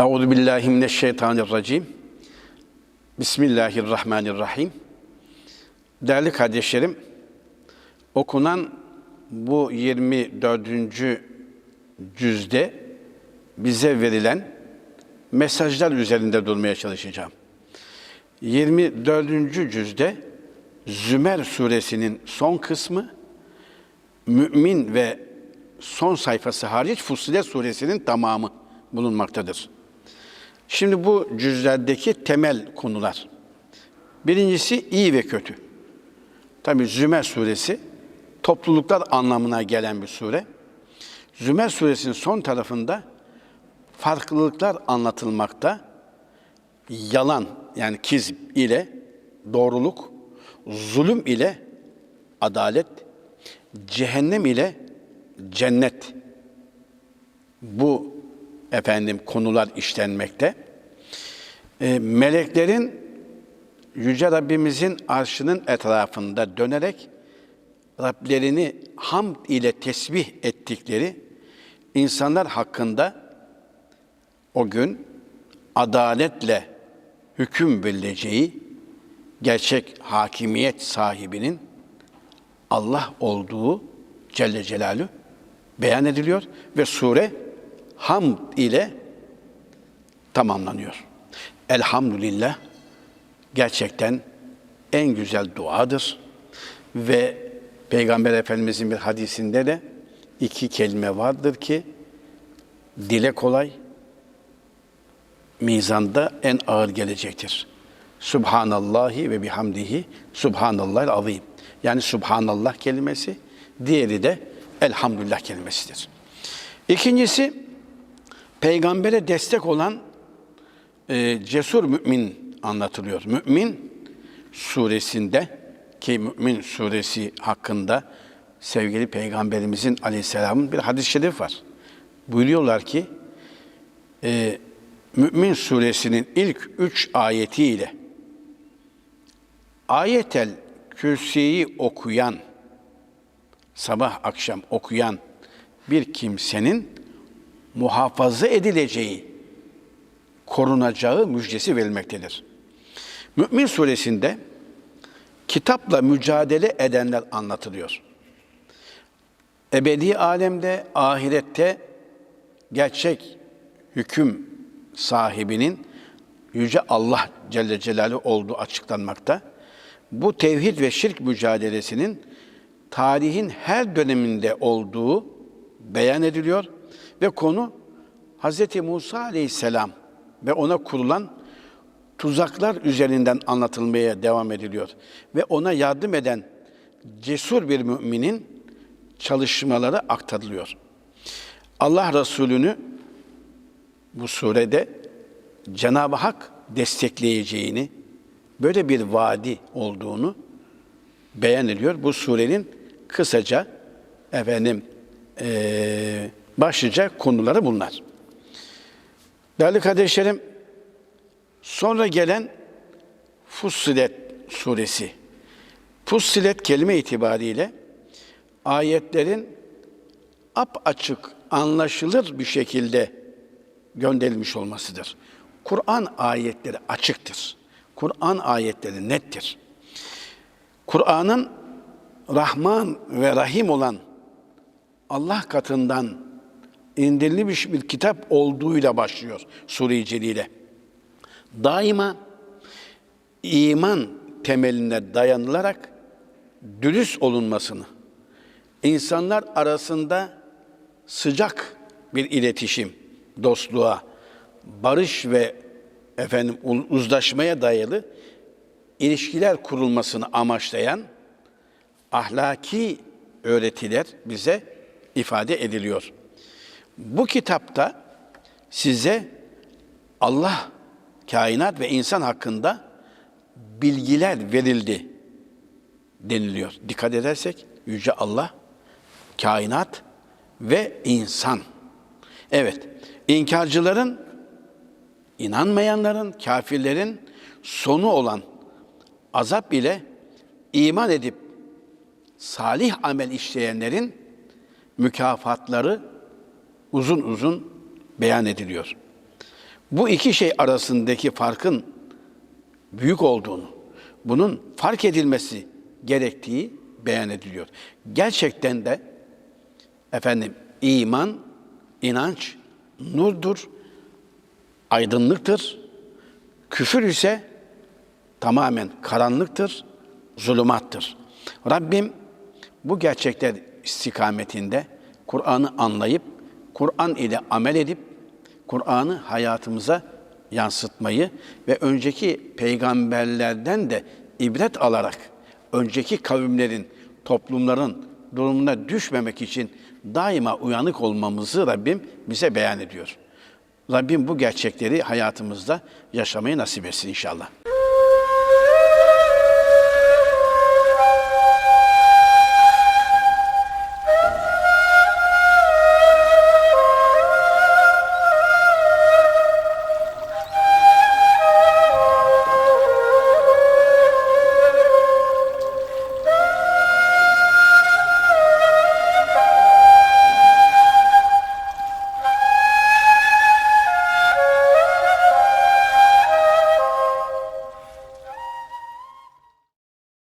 Euzu billahi mineşşeytanirracim. Bismillahirrahmanirrahim. Değerli kardeşlerim, okunan bu 24. cüzde bize verilen mesajlar üzerinde durmaya çalışacağım. 24. cüzde Zümer suresinin son kısmı mümin ve son sayfası hariç Fussilet suresinin tamamı bulunmaktadır. Şimdi bu cüzlerdeki temel konular. Birincisi iyi ve kötü. Tabi Zümer suresi topluluklar anlamına gelen bir sure. Zümer suresinin son tarafında farklılıklar anlatılmakta. Yalan yani kizm ile doğruluk, zulüm ile adalet, cehennem ile cennet bu efendim konular işlenmekte. E, meleklerin Yüce Rabbimizin arşının etrafında dönerek Rablerini hamd ile tesbih ettikleri insanlar hakkında o gün adaletle hüküm verileceği gerçek hakimiyet sahibinin Allah olduğu Celle Celaluhu beyan ediliyor ve sure hamd ile tamamlanıyor. Elhamdülillah gerçekten en güzel duadır ve Peygamber Efendimizin bir hadisinde de iki kelime vardır ki dile kolay, mizanda en ağır gelecektir. Subhanallahi ve bihamdihi Subhanallahil azim. Yani Subhanallah kelimesi, diğeri de Elhamdülillah kelimesidir. İkincisi, peygambere destek olan e, cesur mümin anlatılıyor. Mümin suresinde ki Mümin suresi hakkında sevgili peygamberimizin aleyhisselamın bir hadis-i şerif var. Buyuruyorlar ki e, Mümin suresinin ilk üç ayetiyle ayetel kürsiyi okuyan sabah akşam okuyan bir kimsenin muhafaza edileceği, korunacağı müjdesi verilmektedir. Mümin suresinde kitapla mücadele edenler anlatılıyor. Ebedi alemde, ahirette gerçek hüküm sahibinin Yüce Allah Celle Celaluhu olduğu açıklanmakta. Bu tevhid ve şirk mücadelesinin tarihin her döneminde olduğu beyan ediliyor ve konu Hz. Musa Aleyhisselam ve ona kurulan tuzaklar üzerinden anlatılmaya devam ediliyor. Ve ona yardım eden cesur bir müminin çalışmaları aktarılıyor. Allah Resulü'nü bu surede Cenab-ı Hak destekleyeceğini, böyle bir vaadi olduğunu beyan ediyor. Bu surenin kısaca efendim e, başlıca konuları bunlar. Değerli kardeşlerim, sonra gelen Fussilet suresi. Fussilet kelime itibariyle ayetlerin ap açık, anlaşılır bir şekilde gönderilmiş olmasıdır. Kur'an ayetleri açıktır. Kur'an ayetleri nettir. Kur'an'ın Rahman ve Rahim olan Allah katından indirilmiş bir kitap olduğuyla başlıyor Sure-i Celile. Daima iman temeline dayanılarak dürüst olunmasını, insanlar arasında sıcak bir iletişim, dostluğa, barış ve efendim uzlaşmaya dayalı ilişkiler kurulmasını amaçlayan ahlaki öğretiler bize ifade ediliyor. Bu kitapta size Allah, kainat ve insan hakkında bilgiler verildi deniliyor. Dikkat edersek Yüce Allah, kainat ve insan. Evet, inkarcıların, inanmayanların, kafirlerin sonu olan azap ile iman edip salih amel işleyenlerin mükafatları uzun uzun beyan ediliyor. bu iki şey arasındaki farkın büyük olduğunu, bunun fark edilmesi gerektiği beyan ediliyor. Gerçekten de efendim iman, inanç nurdur, aydınlıktır. Küfür ise tamamen karanlıktır, zulümattır. Rabbim bu gerçekler istikametinde Kur'an'ı anlayıp, Kur'an ile amel edip, Kur'an'ı hayatımıza yansıtmayı ve önceki peygamberlerden de ibret alarak önceki kavimlerin, toplumların durumuna düşmemek için daima uyanık olmamızı Rabbim bize beyan ediyor. Rabbim bu gerçekleri hayatımızda yaşamayı nasip etsin inşallah.